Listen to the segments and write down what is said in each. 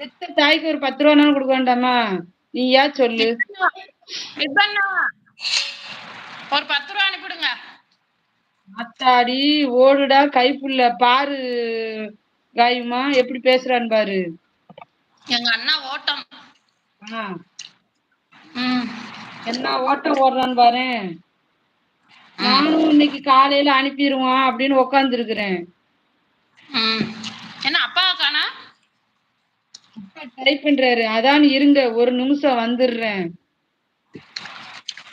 பெத்த தாய்க்கு ஒரு பத்து ரூபானாலும் கொடுக்க வேண்டாமா? நீயா சொல்லு. இப்பண்ணா ஒரு பத்து ரூபா அனுப்பிடுங்க அத்தாடி ஓடுடா கைப்புள்ள. பாரு காயுமா எப்படி பேசுறான்னு பாரு. எங்க அண்ணா ஓட்டம். என்ன ஓட்டம் ஓடுறான்னு பாரு. நானும் இன்னைக்கு காலையில அனுப்பிடுவான் அப்படின்னு உக்காந்துருக்கிறேன். என்ன அப்பா காணா? டைப் பண்றாரு. அதான் இருங்க ஒரு நிமிஷம் வந்துடுறேன்.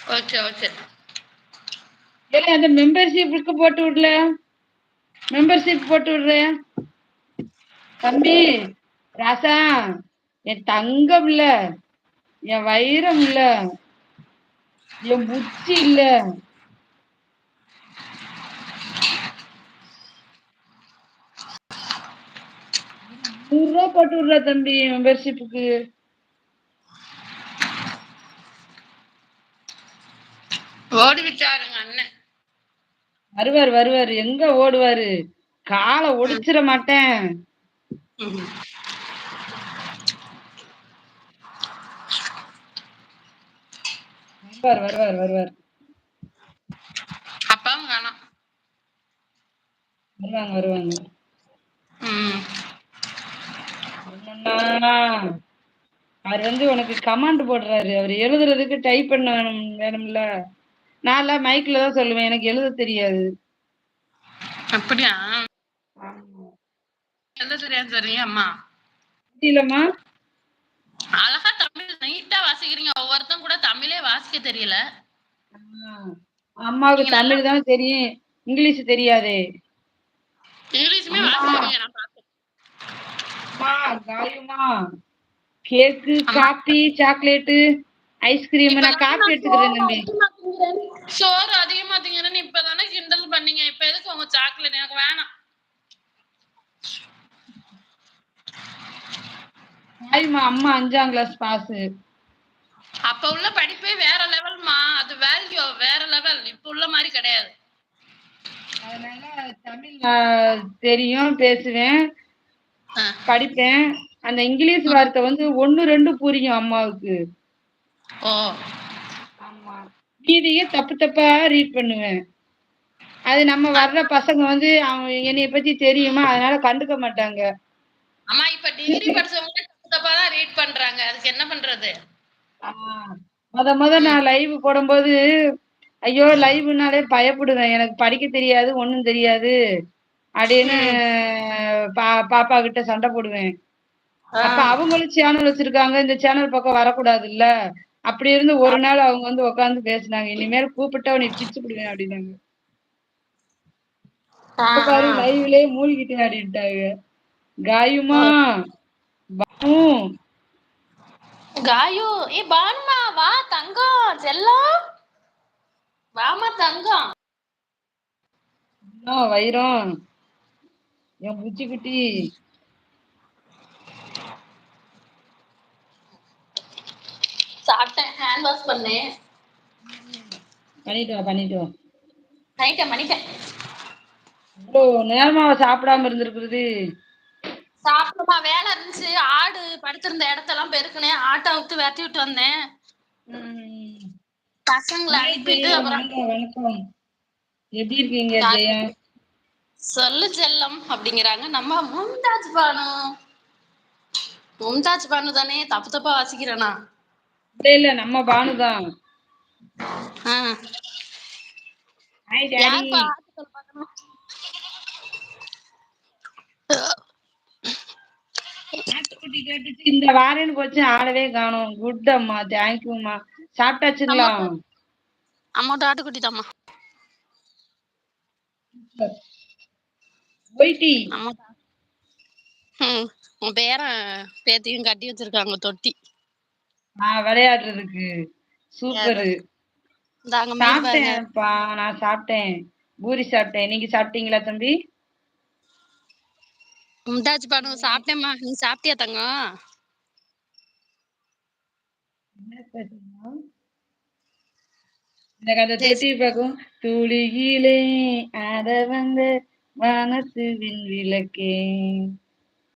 ஓகே ஓகே ஏய் அந்த மெம்பர்ஷிப்புக்கு போட்டு விடல. மெம்பர்ஷிப் போட்டு விடுறேன் தம்பி ராசா என் தங்கம் இல்ல. என் வைரம் இல்ல. என் புச்சி இல்ல. நூறு ரூபா போட்டு விடுற தம்பி மெம்பர்ஷிப்புக்கு ஓடி விட்டாருங்க அண்ணன். வருவார் வருவார். எங்க ஓடுவாரு? காலை ஒடிச்சிட மாட்டேன். வருவார் வருவார் வருவார். அப்பாவும் காணோம். வருவாங்க வருவாங்க. அவர் வந்து உனக்கு கமாண்ட் போடுறாரு. அவர் எழுதுறதுக்கு டைப் பண்ண வேணும் வேணும்ல. நான் மைக்ல தான் சொல்லுவேன். எனக்கு எழுத தெரியாது. அப்படியா? எழுத தெரியாது சரிங்க அம்மா. இல்லம்மா அழகா தமிழ் நீட்டா வாசிக்கிறீங்க. ஒவ்வொருத்தன் கூட தமிழே வாசிக்க தெரியல. அம்மாவுக்கு தமிழ் தான் தெரியும். இங்கிலீஷ் தெரியாதே. இங்கிலீஷுமே வாசிக்கிறீங்க நான் அம்மா காயுமா? Cake coffee chocolate ice cream நான் காபி எடுத்துக்கிறேன் தம்பி. சோறு அதிகமா திங்கிறேன்னு இப்பதானே கிண்டல் பண்ணீங்க. இப்ப எதுக்கு உங்க சாக்லேட்? எனக்கு வேணாம். காயுமா அம்மா அஞ்சாம் கிளாஸ் பாஸ் அப்ப உள்ள படிப்பே வேற லெவல்மா அது வேல்யூ வேற லெவல் இப்ப உள்ள மாதிரி கிடையாது. அதனால தமிழ் தெரியும் பேசுவேன். படிப்பேன். அந்த இங்கிலீஷ் வார்த்தை வந்து ஒண்ணு ரெண்டு புரியும் அம்மாவுக்கு. ஆமா. மீதியே தப்பு தப்பா ரீட் பண்ணுவேன். அது நம்ம வர்ற பசங்க வந்து அவங்க என்னைய பத்தி தெரியுமா? அதனால கண்டுக்க மாட்டாங்க. அம்மா இப்ப டிகிரி படிச்சவங்க தப்பு தப்பா தான் ரீட் பண்றாங்க. அதுக்கு என்ன பண்றது? முத முத நான் லைவ் போடும்போது ஐயோ லைவ்னாலே பயப்படுவேன். எனக்கு படிக்க தெரியாது ஒண்ணும் தெரியாது. அப்படின்னு பா பாப்பா கிட்ட சண்டை போடுவேன். அப்ப அவங்களும் சேனல் வச்சிருக்காங்க. இந்த சேனல் பக்கம் வரக்கூடாது இல்ல அப்படி இருந்து ஒரு நாள் அவங்க வந்து உட்கார்ந்து பேசினாங்க. இனிமேல் கூப்பிட்டா உன்னை பிச்சு விடுவேன் அப்படின்னாங்க. லைவ்லயே மூழ்கிட்டு ஆடிட்டாங்க. காயுமா? பானு? காயு ஏ பானுமா வா தங்கம் செல்லம். வாமா தங்கம். வைரம். என் புச்சி குட்டி. சாப்பிட்டேன். ஹேண்ட் வாஷ் பண்ணேன். பண்ணிட்டு வா பண்ணிட்டு வா. நைட்டை மணிட்டேன் இவ்வளோ நேரமா சாப்பிடாம இருந்திருக்கிறது. சாப்பிடுமா வேலை இருந்துச்சு. ஆடு படுத்திருந்த இடத்தெல்லாம் பெருக்கினேன். ஆட்டை விட்டு விரட்டி விட்டு வந்தேன். பசங்களை அனுப்பிட்டு அப்புறம் வணக்கம். எப்படி இருக்கீங்க ஜெயா? சொல்லு செல்லம் அப்படிங்கிறாங்க நம்ம மும்தாஜ் பானு மும்தாஜ் பானு தானே தப்பு தப்பா வாசிக்கிறேனா இல்ல இல்ல நம்ம? ஆட்டுக்குட்டி கேட்டுச்சு இந்த வாரேன்னு போச்சு ஆளவே காணோம் குட் அம்மா தேங்க்யூம்மா சாப்பிட்டாச்சுங்களா அம்மாட்ட ஆட்டுக்குட்டி தாம்மா போயிட்டி. உன் பேரன் பேத்தியும் கட்டி வச்சிருக்காங்க தொட்டி. ஆஹ் விளையாடுறதுக்கு. சூப்பரு. சாப்பிட்டேன்ப்பா நான் சாப்பிட்டேன். பூரி சாப்பிட்டேன். நீங்க சாப்பிட்டீங்களா தம்பி? மும்தாஜ் பானு சாப்பிட்டேம்மா. நீ சாப்பிட்டியா தங்கம்? எனக்கு அந்த தொட்டி பார்க்கும். துளியிலே அத வந்த வானத்து விண் விளக்கே